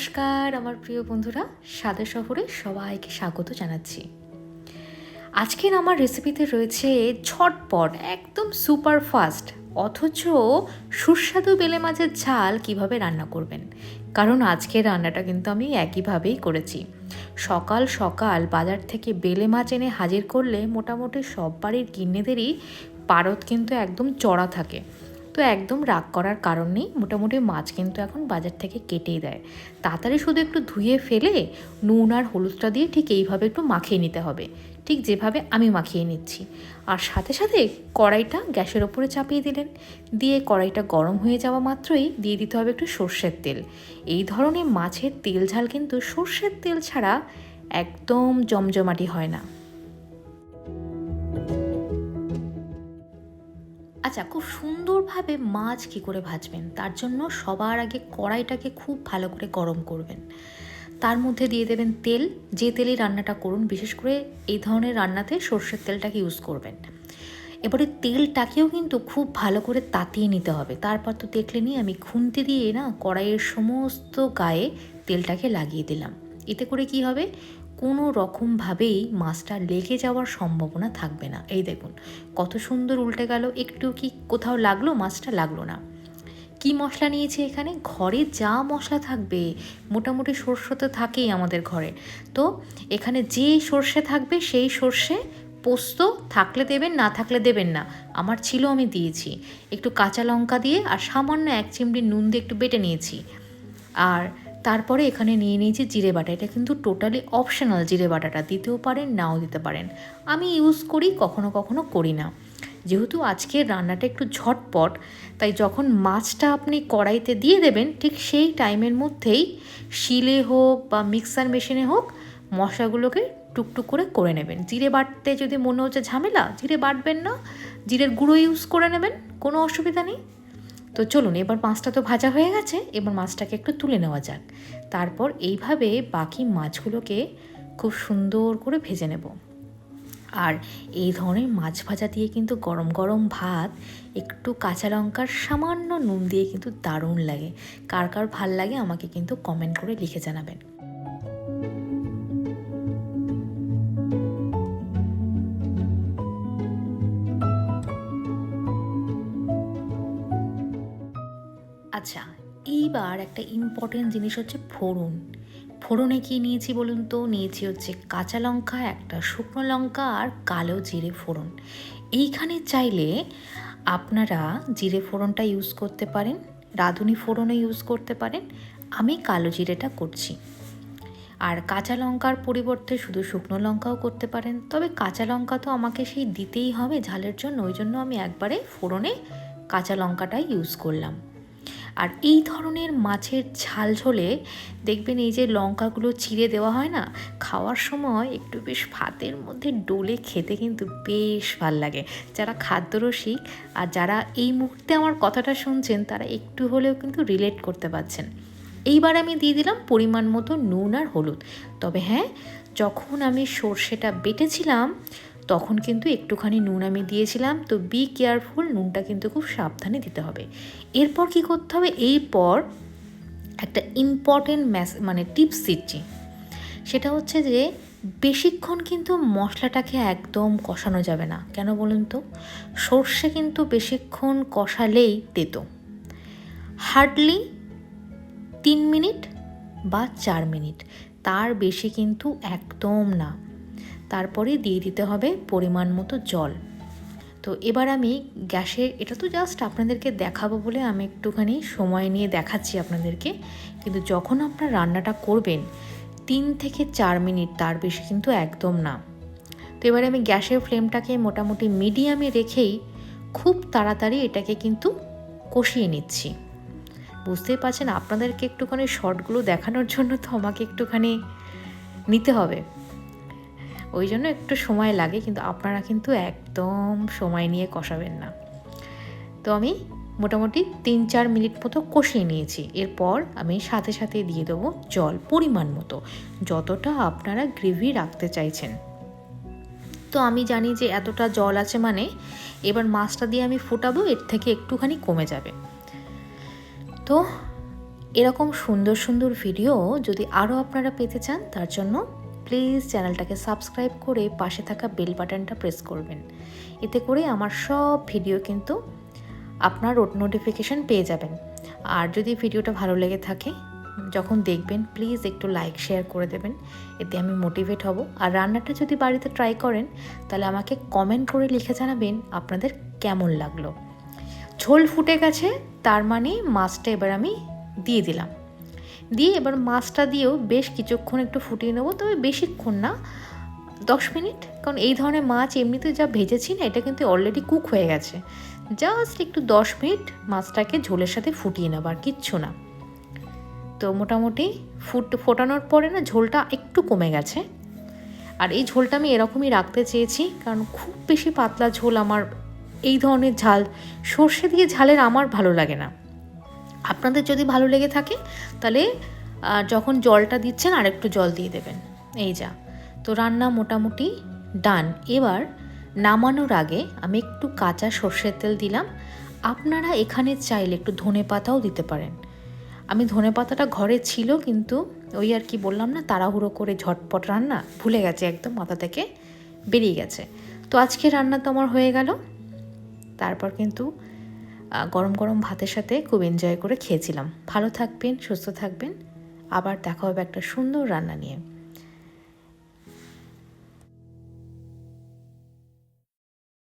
নমস্কার, আমার প্রিয় বন্ধুরা। সাদা শহরে সবাইকে স্বাগত জানাচ্ছি। আজকের আমার রেসিপিতে রয়েছে ঝটপট, একদম সুপার ফাস্ট অথচ সুস্বাদু বেলে মাছের ঝাল কীভাবে রান্না করবেন? কারণ আজকের রান্নাটা কিন্তু আমি একইভাবেই করেছি। সকাল সকাল বাজার থেকে বেলে মাছ এনে হাজির করলে মোটামুটি সব বাড়ির গিন্নিদেরই পারত কিন্তু একদম চড়া থাকে। তো একদম রাগ করার কারণ নেই। মোটামুটি মাছ কিন্তু এখন বাজার থেকে কেটেই দেয়। তাড়াতাড়ি শুধু একটু ধুয়ে ফেলে নুন আর হলুদটা দিয়ে ঠিক এইভাবে একটু মাখিয়ে নিতে হবে। ঠিক যেভাবে আমি মাখিয়ে নিচ্ছি। আর সাথে সাথে কড়াইটা গ্যাসের ওপরে চাপিয়ে দিলেন। দিয়ে কড়াইটা গরম হয়ে যাওয়া মাত্রই দিয়ে দিতে হবে একটু সর্ষের তেল। এই ধরনের মাছের তেল ঝাল কিন্তু সর্ষের তেল ছাড়া একদম জমজমাটি হয় না। আচ্ছা খুব সুন্দরভাবে মাছ কী করে ভাজবেন? তার জন্য সবার আগে কড়াইটাকে খুব ভালো করে গরম করবেন। তার মধ্যে দিয়ে দেবেন তেল। যে তেলেই রান্নাটা করুন, বিশেষ করে এই ধরনের রান্নাতে সর্ষের তেলটাকে ইউজ করবেন। এবারে তেলটাকেও কিন্তু খুব ভালো করে তাতিয়ে নিতে হবে। তারপর তো দেখলেনি আমি খুন্তি দিয়ে না কড়াইয়ের সমস্ত গায়ে তেলটাকে লাগিয়ে দিলাম। এতে করে কি হবে? কোনো রকমভাবেই মাছটা লেগে যাওয়ার সম্ভাবনা থাকবে না। এই দেখুন, কত সুন্দর উল্টে গেল। একটু কি কোথাও লাগল? মাছটা লাগল না। কি মশলা নিয়েছি এখানে? ঘরে যা মশলা থাকবে, মোটামুটি সর্ষে তো থাকেই আমাদের ঘরে। তো এখানে যে সর্ষে থাকবে, সেই সর্ষে পোস্ত থাকলে দেবেন, না থাকলে দেবেন না। আমার ছিল, আমি দিয়েছি। একটু কাঁচা লঙ্কা দিয়ে আর সামান্য এক চিমড়ি নুন দিয়ে একটু বেটে নিয়েছি। আর তারপরে এখানে নিয়ে নিয়েছি জিরে বাটা। এটা কিন্তু টোটালি অপশনাল জিরে বাটাটা। দিতেও পারেন, নাও দিতে পারেন। আমি ইউজ করি, কখনো কখনো করি না। যেহেতু আজকের রান্নাটা একটু ঝটপট, তাই যখন মাছটা আপনি কড়াইতে দিয়ে দেবেন, ঠিক সেই টাইমের মধ্যেই শিলে হোক বা মিক্সার মেশিনে হোক, মশলাগুলোকে টুকটুক করে করে নেবেন। জিরে বাটতে যদি মনে হচ্ছে ঝামেলা, জিরে বাটবেন না। জিরের গুঁড়ো ইউজ করে নেবেন, কোনো অসুবিধা নেই। তো চলুন, এবার মাছটা তো ভাজা হয়ে গেছে, এবার মাছটাকে একটু তুলে নেওয়া যাক। তারপর এইভাবে বাকি মাছগুলোকে খুব সুন্দর করে ভেজে নেব। আর এই ধরনের মাছ ভাজা দিয়ে কিন্তু গরম গরম ভাত, একটু কাঁচা লঙ্কার সামান্য নুন দিয়ে কিন্তু দারুণ লাগে। কার কার ভালো লাগে আমাকে কিন্তু কমেন্ট করে লিখে জানাবেন। আচ্ছা এইবার একটা ইম্পর্টেন্ট জিনিস হচ্ছে ফোড়ন। ফোড়নে কি নিয়েছি বলুন তো? নিয়েছি হচ্ছে কাঁচা লঙ্কা, একটা শুকনো লঙ্কা আর কালো জিরে ফোড়ন। এইখানে চাইলে আপনারা জিরে ফোড়নটা ইউজ করতে পারেন, রাঁধুনি ফোড়নও ইউজ করতে পারেন। আমি কালো জিরেটা করছি। আর কাঁচা লঙ্কার পরিবর্তে শুধু শুকনো লঙ্কাও করতে পারেন। তবে কাঁচা লঙ্কা তো আমাকে সেই দিতেই হবে ঝালের জন্য, ওই জন্য আমি একবারে ফোড়নে কাঁচা লঙ্কাটাই ইউজ করলাম। আর এই ধরনের মাছের ঝাল ঝোলে দেখবেন এই যে লঙ্কাগুলো চিড়ে দেওয়া হয় না, খাওয়ার সময় একটু বেশ ভাতের মধ্যে ডোলে খেতে কিন্তু বেশ ভালো লাগে। যারা খাদ্যরসিক আর যারা এই মুহূর্তে আমার কথাটা শুনছেন, তারা একটু হলেও কিন্তু রিলেট করতে পারছেন। এইবার আমি দিয়ে দিলাম পরিমাণ মতো নুন আর হলুদ। তবে হ্যাঁ যখন আমি সর্ষেটা বেটেছিলাম তখন কিন্তু একটুখানি নুন আমি দিয়েছিলাম, তো বি কেয়ারফুল নুনটা কিন্তু খুব সাবধানে দিতে হবে। এরপর কি করতে হবে? এই এরপর একটা ইম্পর্টেন্ট ম্যাস মানে টিপস দিচ্ছি। সেটা হচ্ছে যে, বেশিক্ষণ কিন্তু মশলাটাকে একদম কষানো যাবে না। কেন বলুন তো? সর্ষে কিন্তু বেশিক্ষণ কষালেই তেতো। হার্ডলি তিন মিনিট বা চার মিনিট। তার বেশি কিন্তু একদম না। তারপরে দিয়ে দিতে হবে পরিমাণ মতো জল। তো এবার আমি গ্যাসে, এটা তো জাস্ট আপনাদেরকে দেখাবো বলে আমি একটুখানি সময় নিয়ে দেখাচ্ছি আপনাদেরকে। কিন্তু যখন আপনারা রান্নাটা করবেন, তিন থেকে চার মিনিট তার বেশি কিন্তু একদম না। তো এবারে আমি গ্যাসের ফ্লেমটাকে মোটামুটি মিডিয়ামে রেখেই খুব তাড়াতাড়ি এটাকে কিন্তু কষিয়ে নিচ্ছি। বুঝতেই পারছেন, আপনাদেরকে একটুখানি শর্টগুলো দেখানোর জন্য তো আমাকে একটুখানি নিতে হবে। ওই জন্য একটু সময় লাগে, কিন্তু আপনারা কিন্তু একদম সময় নিয়ে কষাবেন না। তো আমি মোটামুটি তিন চার মিনিট মতো কষিয়ে নিয়েছি। এরপর আমি সাথে সাথে দিয়ে দেবো জল পরিমাণ মতো, যতটা আপনারা গ্রেভি রাখতে চাইছেন। তো আমি জানি যে এতটা জল আছে মানে এবার মাছটা দিয়ে আমি ফোটাবো, এর থেকে একটুখানি কমে যাবে। তো এরকম সুন্দর সুন্দর ভিডিও যদি আরও আপনারা পেতে চান, তার জন্য প্লিজ চ্যানেলটাকে সাবস্ক্রাইব করে পাশে থাকা বেল বাটনটা প্রেস করবেন। এতে করে আমার সব ভিডিও কিন্তু আপনার নোটিফিকেশান পেয়ে যাবেন। আর যদি ভিডিওটা ভালো লেগে থাকে, যখন দেখবেন, প্লিজ একটু লাইক, শেয়ার করে দেবেন। এতে আমি মোটিভেট হব। আর রান্নাটা যদি বাড়িতে ট্রাই করেন, তাহলে আমাকে কমেন্ট করে লিখে জানাবেন আপনাদের কেমন লাগল। ঝোল ফুটে গেছে, তার মানে মাছটা এবার আমি দিয়ে দিলাম। দিয়ে এবার মাছটা দিয়েও বেশ কিছুক্ষণ একটু ফুটিয়ে নেব, তবে বেশিক্ষণ না, দশ মিনিট। কারণ এই ধরনের মাছ এমনিতে যা ভেজেছি না, এটা কিন্তু অলরেডি কুক হয়ে গেছে। জাস্ট একটু দশ মিনিট মাছটাকে ঝোলের সাথে ফুটিয়ে নেব আর কিচ্ছু না। তো মোটামুটি ফুট, ফোটানোর পরে না ঝোলটা একটু কমে গেছে। আর এই ঝোলটা আমি এরকমই রাখতে চেয়েছি, কারণ খুব বেশি পাতলা ঝোল আমার এই ধরনের ঝাল, সর্ষে দিয়ে ঝালের আমার ভালো লাগে না। আপনাদের যদি ভালো লেগে থাকে, তাহলে যখন জলটা দিচ্ছেন আর একটু জল দিয়ে দেবেন। এই যা। তো রান্না মোটামুটি ডান। এবার নামানোর আগে আমি একটু কাঁচা সর্ষের তেল দিলাম। আপনারা এখানে চাইলে একটু ধনে পাতাও দিতে পারেন। আমি ধনে পাতাটা ঘরে ছিল, কিন্তু ওই আর কি বললাম না, তাড়াহুড়ো করে ঝটপট রান্না ভুলে গেছে একদম মাথা থেকে বেরিয়ে গেছে। তো আজকে রান্না তো আমার হয়ে গেল। তারপর কিন্তু গরম গরম ভাতের সাথে খুব এনজয় করে খেয়েছিলাম। ভালো থাকবেন, সুস্থ থাকবেন। আবার দেখা হবে একটা সুন্দর রান্না নিয়ে।